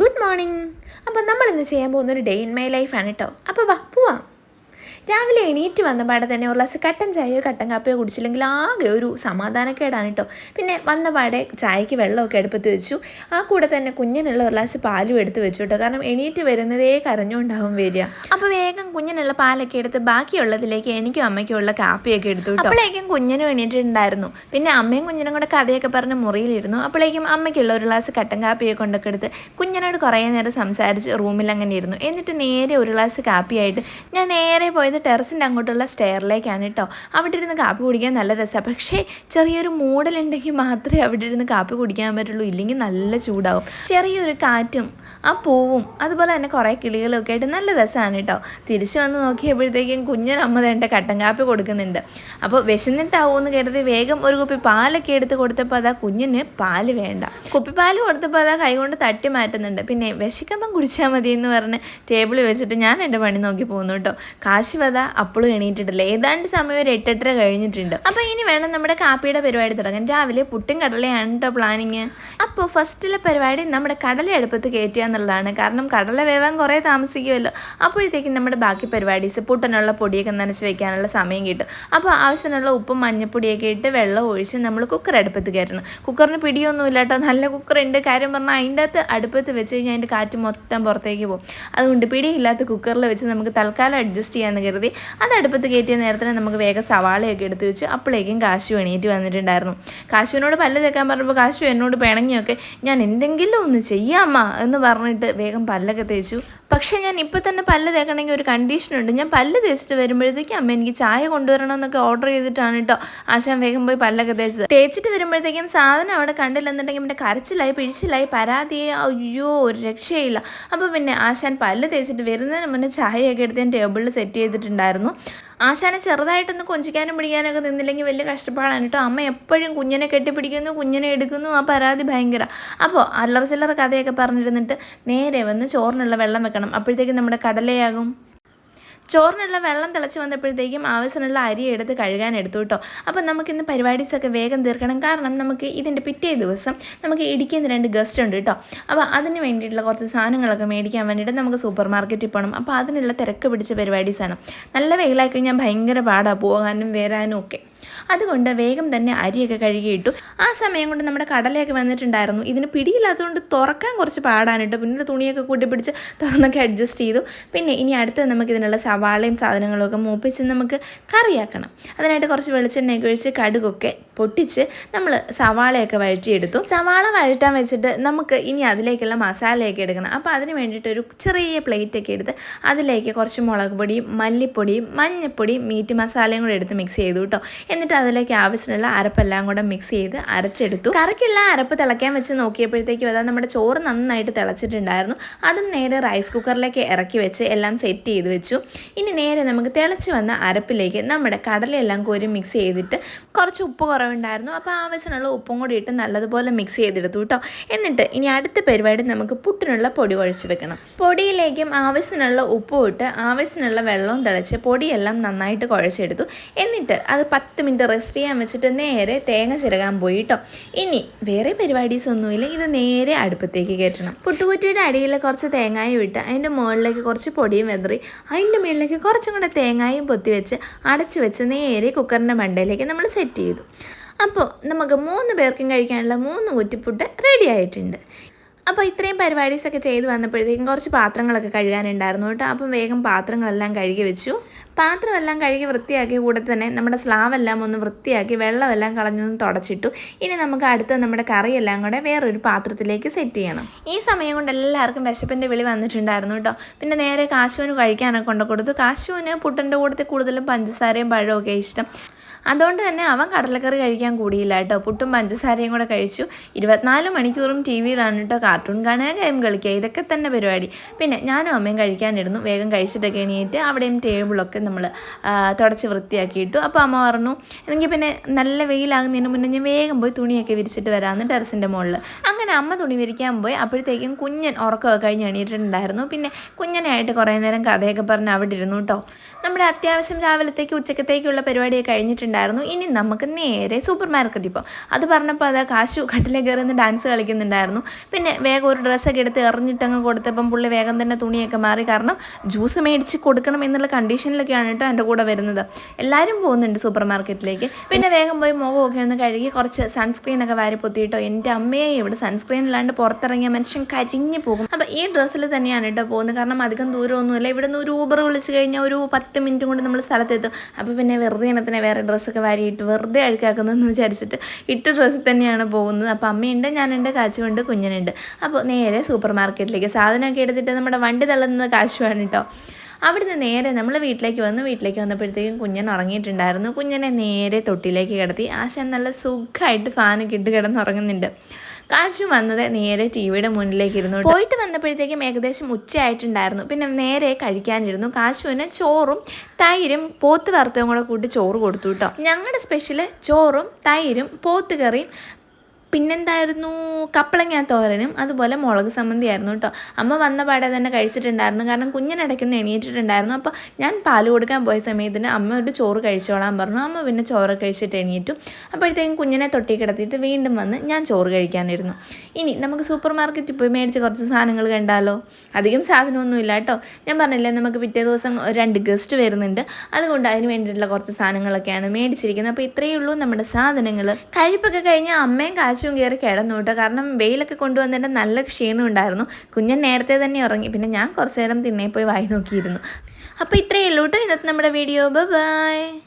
Good morning. അപ്പം നമ്മൾ ഇന്ന് ചെയ്യാൻ പോകുന്ന ഒരു ഡേ ഇൻ മൈ ലൈഫാണ് കേട്ടോ അപ്പോൾ വാ പോവാം. രാവിലെ എണീറ്റ് വന്ന പാടെ തന്നെ ഒരു ഗ്ലാസ് കട്ടൻ ചായയോ കട്ടൻ കാപ്പിയോ കുടിച്ചില്ലെങ്കിൽ ആകെ ഒരു സമാധാനക്കേടാണ് കേട്ടോ. പിന്നെ വന്ന പാടെ ചായക്ക് വെള്ളമൊക്കെ എടുപ്പത്ത് വെച്ചു. ആ കൂടെ തന്നെ കുഞ്ഞിനുള്ള ഒരു ഗ്ലാസ് പാലും എടുത്ത് വെച്ചു കേട്ടോ. കാരണം എണീറ്റ് വരുന്നതേ കരഞ്ഞുകൊണ്ടാവും വരിക. അപ്പോൾ വേഗം കുഞ്ഞിനുള്ള പാലൊക്കെ എടുത്ത് ബാക്കിയുള്ളതിലേക്ക് എനിക്കും അമ്മയ്ക്കും ഉള്ള കാപ്പിയൊക്കെ എടുത്തു അപ്പോഴേക്കും കുഞ്ഞിനും എണീറ്റിട്ടുണ്ടായിരുന്നു. പിന്നെ അമ്മയും കുഞ്ഞിനും കൂടെ കഥയൊക്കെ പറഞ്ഞ് മുറിയിലിരുന്നു. അപ്പോഴേക്കും അമ്മയ്ക്കുള്ള ഒരു ഗ്ലാസ് കട്ടൻ കാപ്പിയൊക്കെ കൊണ്ടൊക്കെ എടുത്ത് കുഞ്ഞിനോട് കുറേ നേരം സംസാരിച്ച് റൂമിൽ അങ്ങനെ ഇരുന്നു. എന്നിട്ട് നേരെ ഒരു ഗ്ലാസ് കാപ്പിയായിട്ട് ഞാൻ നേരെ പോയത് ടെറസിന്റെ അങ്ങോട്ടുള്ള സ്റ്റെയറിലേക്കാണ് കേട്ടോ അവിടെ ഇരുന്ന് കാപ്പി കുടിക്കാൻ നല്ല രസമാണ് പക്ഷേ ചെറിയൊരു മൂടലുണ്ടെങ്കിൽ മാത്രമേ അവിടെ ഇരുന്ന് കാപ്പി കുടിക്കാൻ പറ്റുള്ളൂ. ഇല്ലെങ്കിൽ നല്ല ചൂടാവും. ചെറിയൊരു കാറ്റും ആ പൂവും അതുപോലെ തന്നെ കുറേ കിളികളൊക്കെ ആയിട്ട് നല്ല രസമാണ് കേട്ടോ തിരിച്ചു വന്ന് നോക്കിയപ്പോഴത്തേക്കും കുഞ്ഞനമ്മ തേണ്ട കട്ടൻ കാപ്പി കൊടുക്കുന്നുണ്ട്. അപ്പോൾ വിശന്നിട്ടാവുമെന്ന് കരുതി വേഗം ഒരു കുപ്പി പാലൊക്കെ എടുത്ത് കൊടുത്തപ്പോൾ അതാ കുഞ്ഞിന് പാൽ വേണ്ട. കുപ്പിപ്പാൽ കൊടുത്തപ്പോൾ അതാ കൈകൊണ്ട് തട്ടി മാറ്റുന്നുണ്ട്. പിന്നെ വിശക്കമ്പം കുടിച്ചാൽ മതി എന്ന് പറഞ്ഞ് ടേബിൾ വെച്ചിട്ട് ഞാൻ എന്റെ പണി നോക്കി പോകുന്നു കേട്ടോ കാശി വധ അപ്പോഴും എണീറ്റിട്ടില്ല. ഏതാണ്ട് സമയം ഒരു എട്ടെട്ടര കഴിഞ്ഞിട്ടുണ്ട്. അപ്പോൾ ഇനി വേണം നമ്മുടെ കാപ്പിയുടെ പരിപാടി തുടങ്ങാൻ. രാവിലെ പുട്ടും കടലയാണ് കേട്ടോ പ്ലാനിങ് അപ്പോൾ ഫസ്റ്റിലെ പരിപാടി നമ്മുടെ കടല അടുപ്പത്ത് കയറ്റുക എന്നുള്ളതാണ്. കാരണം കടല വേവാൻ കുറേ താമസിക്കുമല്ലോ അപ്പോഴത്തേക്കും നമ്മുടെ ബാക്കി പരിപാടീസ് പുട്ടനുള്ള പൊടിയൊക്കെ നനച്ച് വെക്കാനുള്ള സമയം കിട്ടും. അപ്പോൾ ആവശ്യത്തിനുള്ള ഉപ്പും മഞ്ഞപ്പൊടിയൊക്കെ ഇട്ട് വെള്ളം ഒഴിച്ച് നമ്മൾ കുക്കർ അടുപ്പത്ത് കയറ്റണം. കുക്കറിന് പിടിയൊന്നുമില്ല കേട്ടോ നല്ല കുക്കറുണ്ട് കാര്യം പറഞ്ഞാൽ അതിന്റെ അകത്ത് അടുപ്പത്ത് വെച്ച് കഴിഞ്ഞാൽ അതിന്റെ കാറ്റ് മൊത്തം പുറത്തേക്ക് പോകും. അതുകൊണ്ട് പിടിയില്ലാത്ത കുക്കറിൽ വെച്ച് നമുക്ക് തൽക്കാലം അഡ്ജസ്റ്റ് ചെയ്യാമെന്ന് കരുതി അത് അടുപ്പത്ത് കയറ്റിയ നേരത്തിന് നമുക്ക് വേഗം സവാളയൊക്കെ എടുത്ത് വെച്ച് അപ്പോഴേക്കും കാശു എണീറ്റ് വന്നിട്ടുണ്ടായിരുന്നു. കാശുവിനോട് പല്ല് തേക്കാൻ പറഞ്ഞപ്പോൾ കാശു എന്നോട് പിണങ്ങിയൊക്കെ ഞാൻ എന്തെങ്കിലും ഒന്ന് ചെയ്യാമ്മ എന്ന് പറഞ്ഞിട്ട് വേഗം പല്ലൊക്കെ തേച്ചു. പക്ഷേ ഞാൻ ഇപ്പോൾ തന്നെ പല്ല് തേക്കണമെങ്കിൽ ഒരു കണ്ടീഷനുണ്ട്. ഞാൻ പല്ല് തേച്ചിട്ട് വരുമ്പോഴത്തേക്കും അമ്മ എനിക്ക് ചായ കൊണ്ടുവരണമെന്നൊക്കെ ഓർഡർ ചെയ്തിട്ടാണ് കേട്ടോ. ആശാൻ വേഗം പോയി പല്ലൊക്കെ തേച്ചത്. തേച്ചിട്ട് വരുമ്പോഴത്തേക്കും സാധനം അവിടെ കണ്ടില്ലെന്നുണ്ടെങ്കിൽ പിന്നെ കരച്ചിലായി പിഴിച്ചിലായി പരാതിയെ അയ്യോ ഒരു രക്ഷയില്ല. അപ്പോൾ പിന്നെ ആശാൻ പല്ല് തേച്ചിട്ട് വരുന്നതിന് മുന്നേ ചായയൊക്കെ എടുത്ത് ഞാൻ ടേബിളിൽ സെറ്റ് ചെയ്തിട്ടുണ്ടായിരുന്നു. ആശാനെ ചെറുതായിട്ടൊന്ന് കൊഞ്ചിക്കാനും പിടിക്കാനൊക്കെ നിന്നില്ലെങ്കിൽ വലിയ കഷ്ടപ്പാടാണ് കേട്ടോ. അമ്മ എപ്പോഴും കുഞ്ഞിനെ കെട്ടിപ്പിടിക്കുന്നു കുഞ്ഞിനെ എടുക്കുന്നു ആ പരാതി ഭയങ്കര. അപ്പോൾ അല്ലറ ചില്ലറ കഥയൊക്കെ പറഞ്ഞിരുന്നിട്ട് നേരെ വന്ന് ചോറിനുള്ള വെള്ളം വെക്കണം. അപ്പോഴത്തേക്കും നമ്മുടെ കടലയാകും. ചോറിനുള്ള വെള്ളം തിളച്ച് വന്നപ്പോഴത്തേക്കും ആവശ്യമുള്ള അരി എടുത്ത് കഴുകാൻ എടുത്തു കേട്ടോ. അപ്പം നമുക്കിന്ന് പരിപാടീസൊക്കെ വേഗം തീർക്കണം. കാരണം നമുക്ക് ഇതിന്റെ പിറ്റേ ദിവസം നമുക്ക് ഇടിക്കുന്ന രണ്ട് ഗസ്റ്റ് ഉണ്ട് കേട്ടോ. അപ്പോൾ അതിന് വേണ്ടിയിട്ടുള്ള കുറച്ച് സാധനങ്ങളൊക്കെ മേടിക്കാൻ വേണ്ടിയിട്ട് നമുക്ക് സൂപ്പർ മാർക്കറ്റിൽ പോകണം. അപ്പോൾ അതിനുള്ള തിരക്ക് പിടിച്ച പരിപാടീസാണ്. നല്ല വെയിലായി കഴിഞ്ഞാൽ ഭയങ്കര പാടാണ് പോകാനും വരാനും ഒക്കെ. അതുകൊണ്ട് വേഗം തന്നെ അരിയൊക്കെ കഴുകിയിട്ടു. ആ സമയം കൊണ്ട് നമ്മുടെ കടലയൊക്കെ വന്നിട്ടുണ്ടായിരുന്നു. ഇതിന് പിടിയില്ലാത്തതുകൊണ്ട് തുറക്കാൻ കുറച്ച് പാടാനിട്ട് പിന്നെ തുണിയൊക്കെ കൂട്ടി പിടിച്ച് തുറന്നൊക്കെ അഡ്ജസ്റ്റ് ചെയ്തു. പിന്നെ ഇനി അടുത്ത് നമുക്ക് ഇതിനുള്ള സവാളയും സാധനങ്ങളും ഒക്കെ മൂപ്പിച്ച് നമുക്ക് കറിയാക്കണം. അതിനായിട്ട് കുറച്ച് വെളിച്ചെണ്ണയൊക്കെ ഒഴിച്ച് കടുകൊക്കെ പൊട്ടിച്ച് നമ്മൾ സവാളയൊക്കെ വഴറ്റിയെടുത്തു. സവാള വഴറ്റാൻ വെച്ചിട്ട് നമുക്ക് ഇനി അതിലേക്കുള്ള മസാലയൊക്കെ എടുക്കണം. അപ്പോൾ അതിന് വേണ്ടിയിട്ട് ഒരു ചെറിയ പ്ലേറ്റൊക്കെ എടുത്ത് അതിലേക്ക് കുറച്ച് മുളക് പൊടിയും മല്ലിപ്പൊടിയും മഞ്ഞൾപ്പൊടിയും മീറ്റ് മസാലയും കൂടെ എടുത്ത് മിക്സ് ചെയ്തു കേട്ടോ. എന്നിട്ട് അതിലേക്ക് ആവശ്യമുള്ള അരപ്പെല്ലാം കൂടെ മിക്സ് ചെയ്ത് അരച്ചെടുത്തു. കറിക്കുള്ള അരപ്പ് തിളയ്ക്കാൻ വെച്ച് നോക്കിയപ്പോഴത്തേക്കും അതാ നമ്മുടെ ചോറ് നന്നായിട്ട് തിളച്ചിട്ടുണ്ടായിരുന്നു. അതും നേരെ റൈസ് കുക്കറിലേക്ക് ഇറക്കി വെച്ച് എല്ലാം സെറ്റ് ചെയ്ത് വെച്ചു. ഇനി നേരെ നമുക്ക് തിളച്ച് വന്ന അരപ്പിലേക്ക് നമ്മുടെ കടലയെല്ലാം കോരി മിക്സ് ചെയ്തിട്ട് കുറച്ച് ഉപ്പ് കുറവുണ്ടായിരുന്നു. അപ്പോൾ ആവശ്യമുള്ള ഉപ്പും കൂടി ഇട്ട് നല്ലതുപോലെ മിക്സ് ചെയ്തെടുത്തു കേട്ടോ എന്നിട്ട് ഇനി അടുത്ത പരിപാടി നമുക്ക് പുട്ടിനുള്ള പൊടി കുഴച്ച് വെക്കണം. പൊടിയിലേക്കും ആവശ്യത്തിനുള്ള ഉപ്പും ഇട്ട് ആവശ്യത്തിനുള്ള വെള്ളവും തിളച്ച് പൊടിയെല്ലാം നന്നായിട്ട് കുഴച്ചെടുത്തു. എന്നിട്ട് അത് പത്ത് മിനിറ്റ് റെസ്റ്റ് ചെയ്യാൻ വെച്ചിട്ട് നേരെ തേങ്ങ ചിരകാൻ പോയി കേട്ടോ ഇനി വേറെ പരിപാടീസ് ഒന്നുമില്ല. ഇത് നേരെ അടുപ്പത്തേക്ക് കയറ്റണം. പുട്ടുകുറ്റിയുടെ അടിയിൽ കുറച്ച് തേങ്ങായും ഇട്ട് അതിന്റെ മുകളിലേക്ക് കുറച്ച് പൊടിയും വെതറി അതിന്റെ മുകളിലേക്ക് കുറച്ചും കൂടെ തേങ്ങായും പൊത്തി വെച്ച് അടച്ച് വെച്ച് നേരെ കുക്കറിന്റെ മണ്ടയിലേക്ക് നമ്മൾ സെറ്റ് ചെയ്തു. അപ്പോൾ നമുക്ക് മൂന്ന് പേർക്കും കഴിക്കാനുള്ള മൂന്ന് കുറ്റിപ്പുട്ട് റെഡി ആയിട്ടുണ്ട്. അപ്പോൾ ഇത്രയും പരിപാടീസൊക്കെ ചെയ്ത് വന്നപ്പോഴത്തേക്കും കുറച്ച് പാത്രങ്ങളൊക്കെ കഴുകാനുണ്ടായിരുന്നു കേട്ടോ. അപ്പം വേഗം പാത്രങ്ങളെല്ലാം കഴുകി വെച്ചു. പാത്രമെല്ലാം കഴുകി വൃത്തിയാക്കിയ കൂടെ തന്നെ നമ്മുടെ സ്ലാവെല്ലാം ഒന്ന് വൃത്തിയാക്കി വെള്ളമെല്ലാം കളഞ്ഞൊന്ന് തുടച്ചിട്ടു. ഇനി നമുക്ക് അടുത്ത നമ്മുടെ കറിയെല്ലാം കൂടെ വേറൊരു പാത്രത്തിലേക്ക് സെറ്റ് ചെയ്യണം. ഈ സമയം കൊണ്ട് എല്ലാവർക്കും വിശപ്പിന്റെ വിളി വന്നിട്ടുണ്ടായിരുന്നു കേട്ടോ. പിന്നെ നേരെ കാശുവിന് കഴിക്കാനൊക്കെ കൊണ്ടു കൊടുത്തു. കാശുവിന് പുട്ടിന്റെ കൂടത്തിൽ കൂടുതലും പഞ്ചസാരയും പഴവും ഒക്കെ ഇഷ്ടം. അതുകൊണ്ട് തന്നെ അവൻ കടലക്കറി കഴിക്കാൻ കൂടിയില്ല കേട്ടോ. പുട്ടും പഞ്ചസാരയും കൂടെ കഴിച്ചു. ഇരുപത്തിനാല് മണിക്കൂറും ടി വിയിലാണ് കേട്ടോ കാർട്ടൂൺ കാണുക ഗെയിം കളിക്കുക. ഇതൊക്കെ തന്നെ പരിപാടി. പിന്നെ ഞാനും അമ്മയും കഴിക്കാനിരുന്നു. വേഗം കഴിച്ചിട്ടൊക്കെ എണീറ്റ് അവിടെയും ടേബിളൊക്കെ നമ്മൾ തുടച്ച് വൃത്തിയാക്കിയിട്ടു. അപ്പോൾ അമ്മ പറഞ്ഞു എനിക്ക് പിന്നെ നല്ല വെയിലാകുന്നതിന് മുന്നേ ഞാൻ വേഗം പോയി തുണിയൊക്കെ വിരിച്ചിട്ട് വരാമെന്ന് ടെറസിന്റെ മുകളിൽ അങ്ങനെ അമ്മ തുണി വിരിക്കാൻ പോയി. അപ്പോഴത്തേക്കും കുഞ്ഞൻ ഉറക്കമൊക്കെ കഴിഞ്ഞ് എണീറ്റിട്ടുണ്ടായിരുന്നു. പിന്നെ കുഞ്ഞനായിട്ട് കുറേ നേരം കഥയൊക്കെ പറഞ്ഞ് അവിടെ ഇരുന്നു കേട്ടോ നമ്മുടെ അത്യാവശ്യം രാവിലത്തേക്ക് ഉച്ചക്കത്തേക്കുള്ള പരിപാടിയൊക്കെ കഴിഞ്ഞിട്ടുണ്ടായിരുന്നു. ഇനി നമുക്ക് നേരെ സൂപ്പർ മാർക്കറ്റിൽ ഇപ്പോൾ അത് പറഞ്ഞപ്പോൾ അത് കാശു കട്ടിലെ കയറി ഡാൻസ് കളിക്കുന്നുണ്ടായിരുന്നു. പിന്നെ വേഗം ഒരു ഡ്രസ്സൊക്കെ എടുത്ത് എറിഞ്ഞിട്ടങ്ങ് കൊടുത്തപ്പം പുള്ളി വേഗം തന്നെ തുണിയൊക്കെ മാറി. കാരണം ജ്യൂസ് മേടിച്ച് കൊടുക്കണം എന്നുള്ള കണ്ടീഷനിലൊക്കെയാണ് കേട്ടോ എന്റെ കൂടെ വരുന്നത്. എല്ലാവരും പോകുന്നുണ്ട് സൂപ്പർ മാർക്കറ്റിലേക്ക്. പിന്നെ വേഗം പോയി മുഖമൊക്കെ ഒന്ന് കഴുകി കുറച്ച് സൺസ്ക്രീനൊക്കെ വാരി പൊത്തിയിട്ടോ. എന്റെ അമ്മയെ ഇവിടെ സൺസ്ക്രീൻ പുറത്തിറങ്ങിയ മനുഷ്യൻ കരിഞ്ഞു പോകും. അപ്പോൾ ഈ ഡ്രസ്സിൽ തന്നെയാണ് കേട്ടോ പോകുന്നത്. കാരണം അധികം ദൂരമൊന്നുമില്ല. ഇവിടെ നിന്ന് ഒരു ഊബർ വിളിച്ച് കഴിഞ്ഞാൽ ഒരു പത്ത് മിനിറ്റ് കൊണ്ട് നമ്മൾ സ്ഥലത്തെത്തും. അപ്പോൾ പിന്നെ വെറുതെ ഇനത്തിനെ വേറെ ഡ്രസ്സൊക്കെ വാരിയിട്ട് വെറുതെ അഴുക്കാക്കുന്നതെന്ന് വിചാരിച്ചിട്ട് ഇട്ട് ഡ്രസ്സിൽ തന്നെയാണ് പോകുന്നത്. അപ്പോൾ അമ്മയുണ്ട് ഞാനുണ്ട് കാച്ചുണ്ട് കുഞ്ഞനുണ്ട്. അപ്പോൾ നേരെ സൂപ്പർ മാർക്കറ്റിലേക്ക് സാധനമൊക്കെ എടുത്തിട്ട് നമ്മുടെ വണ്ടി തള്ളുന്നത് കാശുവാണ് കേട്ടോ അവിടുന്ന് നേരെ നമ്മൾ വീട്ടിലേക്ക് വന്ന്. വീട്ടിലേക്ക് വന്നപ്പോഴത്തേക്കും കുഞ്ഞൻ ഉറങ്ങിയിട്ടുണ്ടായിരുന്നു. കുഞ്ഞനെ നേരെ തൊട്ടിലേക്ക് കിടത്തി. ആശാൻ നല്ല സുഖമായിട്ട് ഫാനൊക്കെ ഇട്ട് കിടന്നുറങ്ങുന്നുണ്ട്. കാശു വന്നത് നേരെ ടി വിയുടെ മുന്നിലേക്ക് ഇരുന്നു. പോയിട്ട് വന്നപ്പോഴത്തേക്കും ഏകദേശം ഉച്ചയായിട്ടുണ്ടായിരുന്നു. പിന്നെ നേരെ കഴിക്കാനിരുന്നു. കാശുവിന് ചോറും തൈരും പോത്ത് വറുത്തതും കൂടെ കൂട്ടി ചോറ് കൊടുത്തു കേട്ടോ. ഞങ്ങളുടെ സ്പെഷ്യൽ ചോറും തൈരും പോത്ത് കറിയും പിന്നെന്തായിരുന്നു? കപ്പളങ്ങ തോരനും അതുപോലെ മുളക് സമ്മന്തി ആയിരുന്നു കേട്ടോ. അമ്മ വന്ന പാടെ തന്നെ കഴിച്ചിട്ടുണ്ടായിരുന്നു. കാരണം കുഞ്ഞിനിടയ്ക്ക് എണീറ്റിട്ടുണ്ടായിരുന്നു. അപ്പോൾ ഞാൻ പാൽ കൊടുക്കാൻ പോയ സമയത്തിന് അമ്മ ഒരു ചോറ് കഴിച്ചോളാൻ പറഞ്ഞു. അമ്മ പിന്നെ ചോറ് കഴിച്ചിട്ട് എണീറ്റു. അപ്പോഴത്തേക്കും കുഞ്ഞിനെ തൊട്ടി കിടത്തിയിട്ട് വീണ്ടും വന്ന് ഞാൻ ചോറ് കഴിക്കാനിരുന്നു. ഇനി നമുക്ക് സൂപ്പർ മാർക്കറ്റിൽ പോയി മേടിച്ച് കുറച്ച് സാധനങ്ങൾ കണ്ടാലോ? അധികം സാധനമൊന്നുമില്ല കേട്ടോ. ഞാൻ പറഞ്ഞില്ലേ നമുക്ക് പിറ്റേ ദിവസം രണ്ട് ഗസ്റ്റ് വരുന്നുണ്ട്. അതുകൊണ്ട് അതിന് വേണ്ടിയിട്ടുള്ള കുറച്ച് സാധനങ്ങളൊക്കെയാണ് മേടിച്ചിരിക്കുന്നത്. അപ്പോൾ ഇത്രയേ ഉള്ളൂ നമ്മുടെ സാധനങ്ങൾ കഴിപ്പൊക്കെ കഴിഞ്ഞ് അമ്മയും കാശും കയറി കിടന്നു കേട്ടോ. കാരണം വെയിലൊക്കെ കൊണ്ടുവന്നിട്ട് നല്ല ക്ഷീണം ഉണ്ടായിരുന്നു. കുഞ്ഞൻ നേരത്തെ തന്നെ ഉറങ്ങി. പിന്നെ ഞാൻ കുറച്ച് നേരം തിണ്ണയിൽ പോയി വായി നോക്കിയിരുന്നു. അപ്പോൾ ഇത്രയേ ഉള്ളൂ കേട്ടോ ഇന്നത്തെ നമ്മുടെ വീഡിയോ. ബൈ.